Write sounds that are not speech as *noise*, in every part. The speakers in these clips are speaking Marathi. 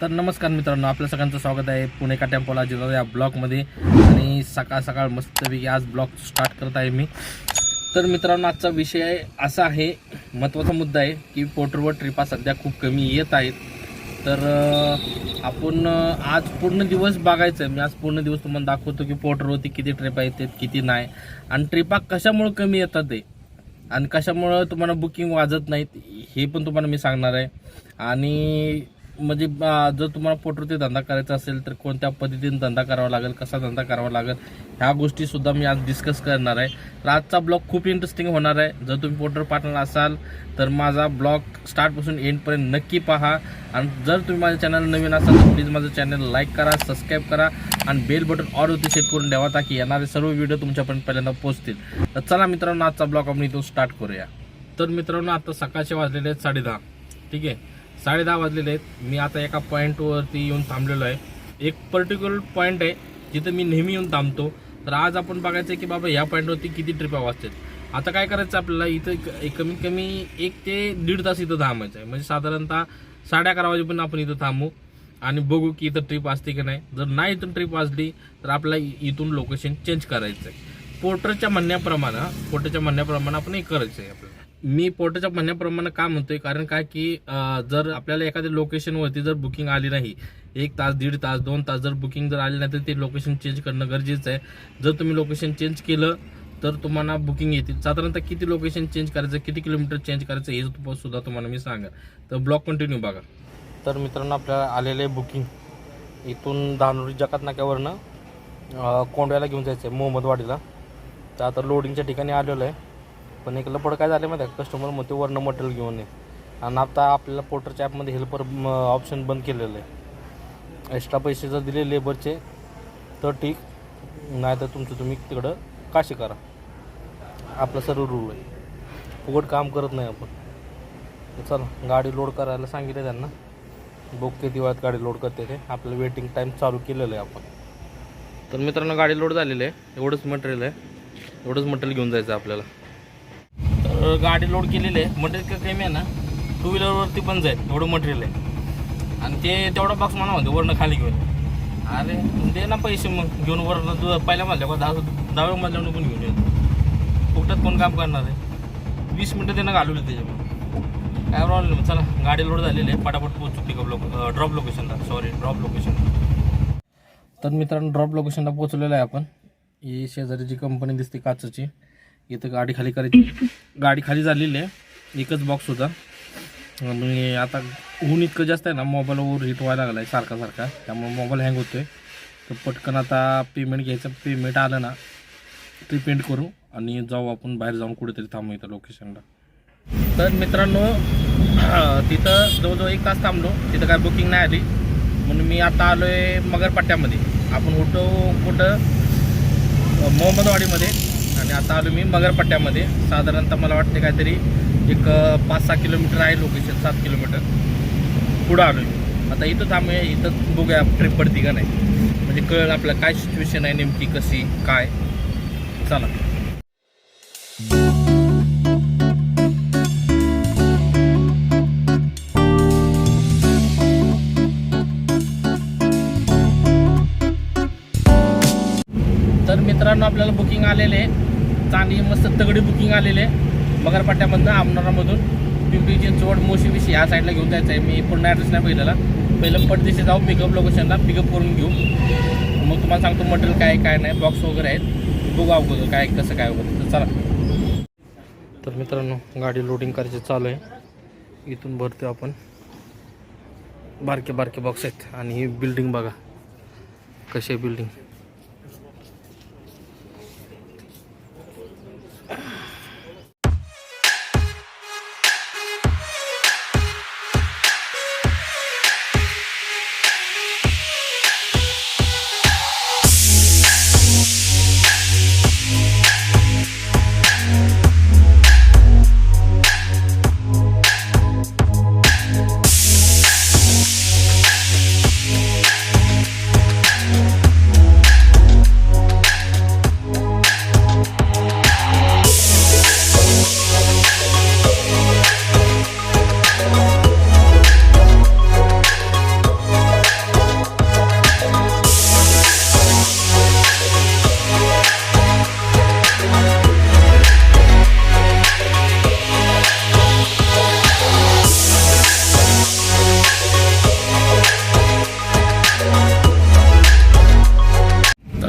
तर नमस्कार मित्रांनो आपल्या सगळ्यांचं स्वागत आहे पुणे का टेम्पोला जिल्हा या ब्लॉगमध्ये. आणि सकाळ सकाळ मस्तपैकी आज ब्लॉग स्टार्ट करत आहे मी. तर मित्रांनो आजचा विषय असा आहे महत्त्वाचा मुद्दा आहे की पोर्टरवर ट्रिपा सध्या खूप कमी येत आहेत. तर आपण आज पूर्ण दिवस बघायचं आहे. मी आज पूर्ण दिवस तुम्हाला दाखवतो की पोर्टरवरती किती ट्रिपा येतात किती नाही. आणि ट्रिपा कशामुळे कमी येतात ते आणि कशामुळं तुम्हाला बुकिंग वाजत नाहीत हे पण तुम्हाला मी सांगणार आहे. आणि म्हणजे जर तुम्हाला पोटवरती धंदा करायचा असेल तर कोणत्या पद्धतीने धंदा करावा लागेल कसा धंदा करावा लागेल ह्या गोष्टीसुद्धा मी आज डिस्कस करणार आहे. तर आजचा ब्लॉग खूप इंटरेस्टिंग होणार आहे. जर तुम्ही पोटर पार्टनर असाल तर माझा ब्लॉग स्टार्टपासून एंडपर्यंत नक्की पहा. आणि जर तुम्ही माझ्या चॅनल नवीन असाल तर प्लीज माझं चॅनल लाईक करा सबस्क्राईब करा आणि बेल बटन ऑलवरती सेट करून द्यावा ताकी येणारे सर्व व्हिडिओ तुमच्यापर्यंत पहिल्यांदा पोहोचतील. तर चला मित्रांनो आजचा ब्लॉग आपण इथून स्टार्ट करूया. तर मित्रांनो आता सकाळचे वाजलेले आहेत साडेदहा ठीक आहे? साडेदहा वाजलेले आहेत. मी आता एका पॉईंटवरती येऊन थांबलेलो आहे. एक पर्टिक्युलर पॉईंट आहे जिथं मी नेहमी येऊन थांबतो. तर आज आपण बघायचं आहे की बाबा ह्या पॉईंटवरती किती ट्रिपा वाजतात आता काय करायचं आपल्याला? इथं कमीत कमी एक ते दीड तास इथं थांबायचं आहे. म्हणजे साधारणतः साडे अकरा वाजेपर्यंत आपण इथं थांबू आणि बघू की इथं ट्रिप असते की नाही. जर नाही इथून ट्रिप वाजली तर आपल्याला इथून लोकेशन चेंज करायचं आहे. पोर्टरच्या म्हणण्याप्रमाणे पोर्टरच्या म्हणण्याप्रमाणे आपण हे करायचं आहे आपल्याला. मी पोर्टरच्या म्हणण्याप्रमाणे का म्हणतोय कारण काय की जर आपल्याला एखाद्या लोकेशनवरती जर बुकिंग आली नाही एक तास दीड तास दोन तास जर बुकिंग जर आली नाही तर ते लोकेशन चेंज करणं गरजेचं आहे. जर तुम्ही लोकेशन चेंज केलं तर तुम्हाला बुकिंग येतील. साधारणतः किती लोकेशन चेंज करायचं किती किलोमीटर चेंज करायचं हे सुद्धा तुम्हाला मी सांगा तर ब्लॉक कंटिन्यू बघा. तर मित्रांनो आपल्याला आलेलं आहे बुकिंग. इथून धानोरी जकात नाक्यावरनं कोंड्याला कोंडव्याला घेऊन जायचं आहे मोहम्मदवाडीला. तर आता लोडिंगच्या ठिकाणी आलेलो आहे. पण एक लपड काय झालं माहिती आहे कस्टमर ते वरनं मटेरियल घेऊन ये. आणि आता आपल्याला पोर्टरच्या ॲपमध्ये हेल्पर ऑप्शन बंद केलेलं आहे. एक्स्ट्रा पैसे जर दिले लेबरचे तर ठीक. नाही तर तुमचं तुम्ही तिकडं काशी करा. आपलं सर्व रूल आहे. फुकट काम करत नाही आपण. चला गाडी लोड करायला सांगितलं त्यांना. बघ किती वेळात गाडी लोड करते ते. आपलं वेटिंग टाईम चालू केलेलं आहे आपण. तर मित्रांनो गाडी लोड झालेली आहे. एवढंच मटेरियल आहे. एवढंच मटेरियल घेऊन जायचं आपल्याला. गाडी लोड केलेली आहे. मटेरियल का कमी आहे ना. टू व्हीलरवरती पण जाईल. एवढं मटेरियल आहे. आणि ते तेवढा बॉक्स म्हणा म्हणते वरनं खाली घेऊन अरे दे ना पैसे मग. घेऊन वरनं तू पहिल्या मधल्या दहा दहाव्या मधल्यावर पण घेऊन येतो फुकटात कोण काम करणार आहे? वीस मिनटं त्यांना घालवली त्याच्यामध्ये काय प्रॉब्लेम चला गाडी लोड झालेली आहे. पटापट पोहोचू पिकअप लोक ड्रॉप लोकेशनला सॉरी ड्रॉप लोकेशनला तर मित्रांनो ड्रॉप लोकेशनला पोहोचलेलं आहे आपण. ही शेजारी जी कंपनी दिसते काचची इथं गाडी खाली करायची गाडी खाली झालेली आहे. एकच बॉक्स होता. आणि आता ऊन इतकं जास्त आहे ना मोबाईलवर हिट व्हायला लागला आहे सारखा सारखा. त्यामुळे मोबाईल हँग होतोय. तर पटकन आता पेमेंट घ्यायचं. पेमेंट आलं ना ते करू आणि जाऊ आपण बाहेर जाऊन कुठेतरी थांबू इथं लोकेशनला तर मित्रांनो *clears throat* तिथं जवळजवळ एक तास थांबलो. तिथं काय बुकिंग नाही आली. म्हणून मी आता आलो आहे मगरपट्ट्यामध्ये. आपण होतो कुठं? मोहम्मदवाडीमध्ये. आणि आता आलो मी मगरपट्ट्यामध्ये. साधारणतः मला वाटते काहीतरी एक पाच सहा किलोमीटर आहे लोकेशन सात किलोमीटर. पुढं आलो मी. आता इथं थांबूया इथं बघूया ट्रिप पडती का नाही. म्हणजे कळलं आपलं काय सिच्युएशन आहे नेमकी कशी काय. चला. तर मित्रांनो आपल्याला बुकिंग आलेले आहे. चांगली मस्त तगडी बुकिंग आलेले आहे. मगरपट्ट्यामधनं आमनारामधून पिंपरी चिंचवड मोशी बिशी ह्या साईडला घेऊन जायचं आहे. मी पूर्ण ॲड्रेस नाही पहिल्याला. पहिलं पडदिशी जाऊ पिकअप लोकेशनला पिकअप करून घेऊ. मग तुम्हाला सांगतो मटेरियल काय काय नाही. बॉक्स वगैरे आहेत. बघू अगोदर काय कसं काय वगैरे. तर चला. तर मित्रांनो गाडी लोडिंग करायची चालू आहे. इथून भरतो आपण. बारके बारके बॉक्स आहेत. आणि ही बिल्डिंग बघा. कशी आहे बिल्डिंग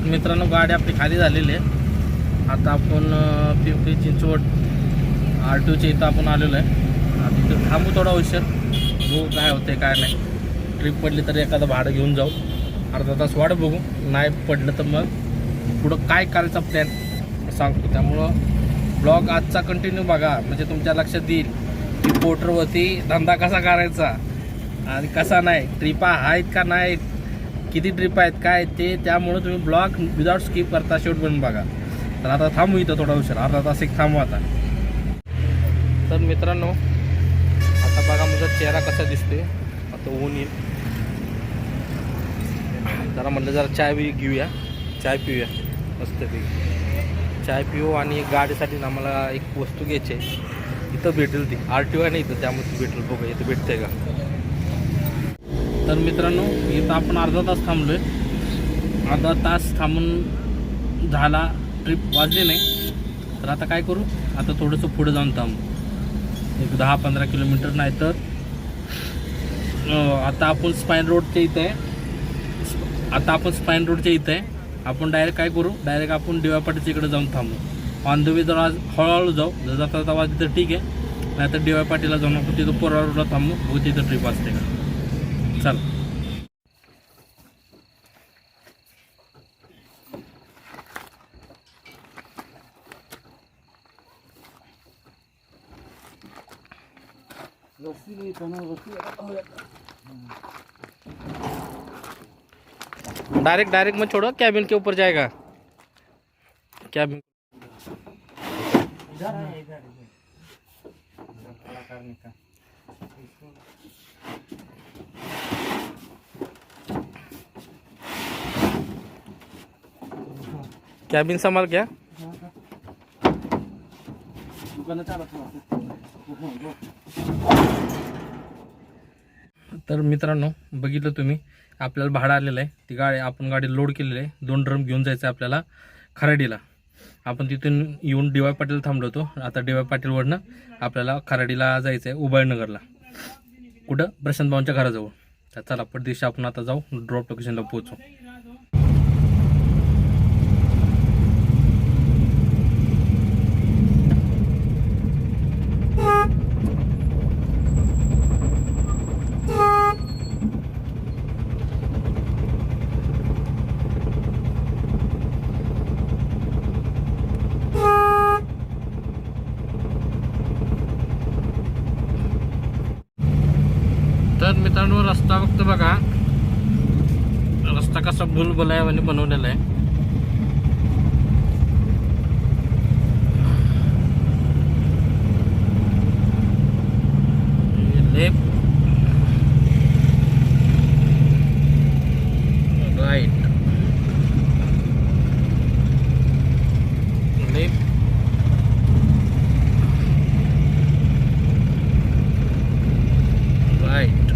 मित्रांनो गाडी आपली खाली झालेली आहे. आता आपण पिंपरी चिंचवड आर टी इथं आपण आलेलो आहे. आता इथं थांबू थोडा उशीर. बघू काय होते काय नाही. ट्रिप पडली तर एखादं भाडं घेऊन जाऊ. अर्धा तास वाट बघू. नाही पडलं तर मग पुढं काय करायचा प्लॅन सांगतो. त्यामुळं ब्लॉग आजचा कंटिन्यू बघा. म्हणजे तुमच्या लक्षात येईल की पोर्टरवरती धंदा कसा करायचा आणि कसा नाही. ट्रिपा आहेत का नाहीत? किती ट्रिप आहेत काय ते त्यामुळं तुम्ही ब्लॉग विदाउट स्किप करता शेवट बनून बघा. तर आता थांबू इथं थोडा उशीर अर्धा तास एक थांबू आता. तर मित्रांनो आता बघा माझा चेहरा कसा दिसतोय. आता ऊन येईल. जरा म्हटलं जरा चाय बी घेऊया. चाय पिऊया. मस्तपैकी चाय पिऊ आणि गाडीसाठी ना एक वस्तू घ्यायची आहे. इथं भेटेल ती. आर टी ओ आहे ना इथं त्यामध्ये भेटेल. बघा इथं भेटते का? तर मित्रांनो इथं आपण अर्धा तास थांबलो आहे अर्धा तास थांबून झाला ट्रिप वाजली नाही. तर आता काय करू? आता थोडंसं पुढे जाऊन थांबू. एक दहा पंधरा किलोमीटर नाही तर आता आपण स्पाईन रोडच्या इथं आहे. आता आपण स्पाईन रोडच्या इथं आहे. आपण डायरेक्ट काय करू? डायरेक्ट आपण डिवा पाटीच्या इकडे जाऊन थांबू. ऑन द वे जर आज हळूहळू जाऊ. जर जाता जाता वाजली तर ठीक आहे. नाही तर डिवा पाटीला जाऊन आपण तिथं पोरा रोडला थांबू. व तिथं ट्रिप असते का. चल। डायरेक्ट डायरेक्ट मत छोड़ो कैबिन के ऊपर जाएगा। कैबिन कॅबिन संभाल क्या तर मित्रांनो बघितलं तुम्ही आपल्याला भाडं आलेलं आहे. ती गाडी आपण गाडी लोड केलेली आहे. दोन ड्रम घेऊन जायचं आहे आपल्याला खराडीला. आपण तिथून येऊन डी वाय पाटील थांबलो होतो. आता डी वाय पाटीलवरनं आपल्याला खराडीला जायचं आहे उबाळनगरला कुठं? प्रशांत भाऊंच्या घराजवळ. तर चला परदेशी आपण आता जाऊ ड्रॉप लोकेशनला पोहोचू. तर रस्ता फक्त बघा. रस्ता कसा भुलभुलायावाने बनवलेला आहे. लेफ्ट राईट लेफ्ट राईट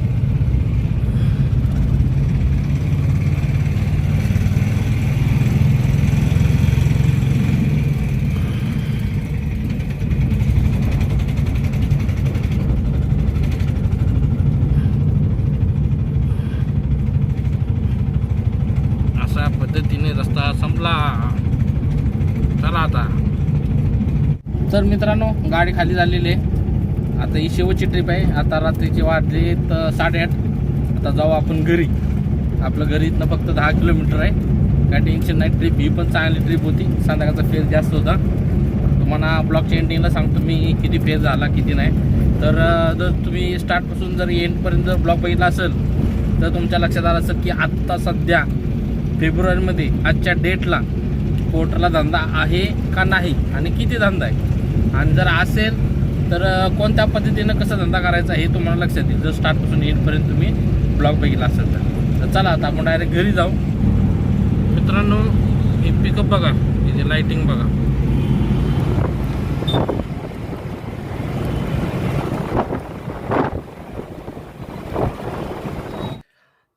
अशा पद्धतीने रस्ता संपला चला आता तर मित्रांनो गाडी खाली झालेली आहे. आता ही शेवटची ट्रिप आहे. आता रात्रीची वाजले तर साडेआठ. आता जाऊ आपण घरी. आपलं घरी इथनं फक्त दहा किलोमीटर आहे. काय टेन्शन नाही. ट्रिप ही पण चांगली ट्रिप होती. संध्याकाळचा फेर जास्त होता. तुम्हाला ब्लॉकच्या एंडिंगला सांगतो मी किती फेर झाला किती नाही. तर जर तुम्ही स्टार्टपासून जर एंडपर्यंत जर ब्लॉक बघितला असेल तर तुमच्या लक्षात आलं असेल की आत्ता सध्या फेब्रुवारीमध्ये आजच्या डेटला पोर्टरला धंदा आहे का नाही? आणि किती धंदा आहे? आणि जर असेल तर कोणत्या पद्धतीनं कसा धंदा करायचा हे तुम्हाला लक्षात येईल. जर स्टार्टपासून येईपर्यंत तुम्ही ब्लॉग बघितला असेल तर. चला आता आपण डायरेक्ट घरी जाऊ. मित्रांनो हे पिकअप बघा. इथे लाइटिंग बघा.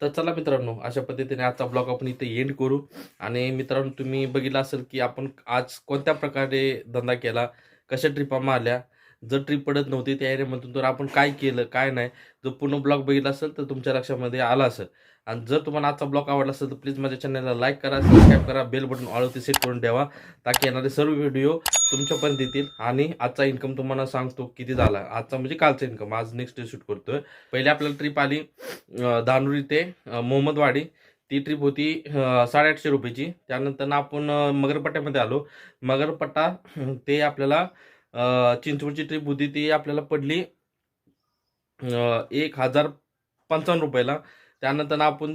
तर चला मित्रांनो अशा पद्धतीने आजचा ब्लॉग आपण इथे एंड करू. आणि मित्रांनो तुम्ही बघितलं असेल की आपण आज कोणत्या प्रकारे धंदा केला. कशा ट्रिपा मारल्या जर ट्रिप पडत नव्हती त्या एरियामधून तर आपण काय केलं काय नाही? जर पूर्ण ब्लॉग बघितला असेल तर तुमच्या लक्षामध्ये आला असेल. आणि जर तुम्हाला आजचा ब्लॉग आवडला असेल तर प्लीज माझ्या चॅनलला लाईक करा सबस्क्राईब करा बेल बटन ऑलवरती सेट करून ठेवा ताकी येणारे सर्व व्हिडिओ तुमच्यापर्यंत येतील. आणि आजचा इन्कम तुम्हाला सांगतो किती झाला. आजचा म्हणजे कालचा इन्कम आज नेक्स्ट डे शूट करतोय. पहिले आपल्याला ट्रिप आली धानुरी ते मोहम्मदवाडी. ती ट्रिप होती साडेआठशे रुपयाची. त्यानंतर आपण मगरपट्ट्यामध्ये आलो. मगरपट्टा ते आपल्याला चिंचवडची ट्रिप होती ती आपल्याला पडली एक हजार पंचावन्न रुपयाला. त्यानंतर आपण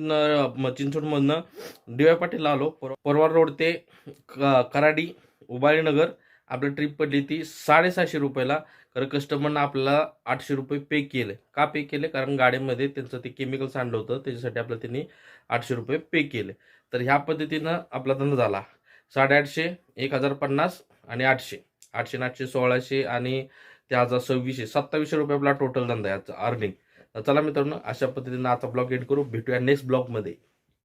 म- चिंचवडमधनं डी वाय पाटीलला आलो. परवार रोड ते क- कराडी उबाळीनगर आपली ट्रिप पडली ती साडेसहाशे रुपयाला. कारण कस्टमरनं आपल्याला आठशे रुपये पे केले. का पे केले? कारण गाडीमध्ये त्यांचं ते केमिकल्स आणलं होतं. त्याच्यासाठी आपल्याला त्यांनी आठशे रुपये पे केले. तर ह्या पद्धतीनं आपला धंदा झाला. साडेआठशे एक हजार पन्नास आणि आठशे. आठशे आठशे सोळाशे आणि ते हजार सव्वीसशे. सत्तावीसशे रुपये आपला टोटल धंदा याचा अर्निंग चला मित्रांनो अशा पद्धतीनं आता ब्लॉग एंड करू. भेटूया नेक्स्ट ब्लॉगमध्ये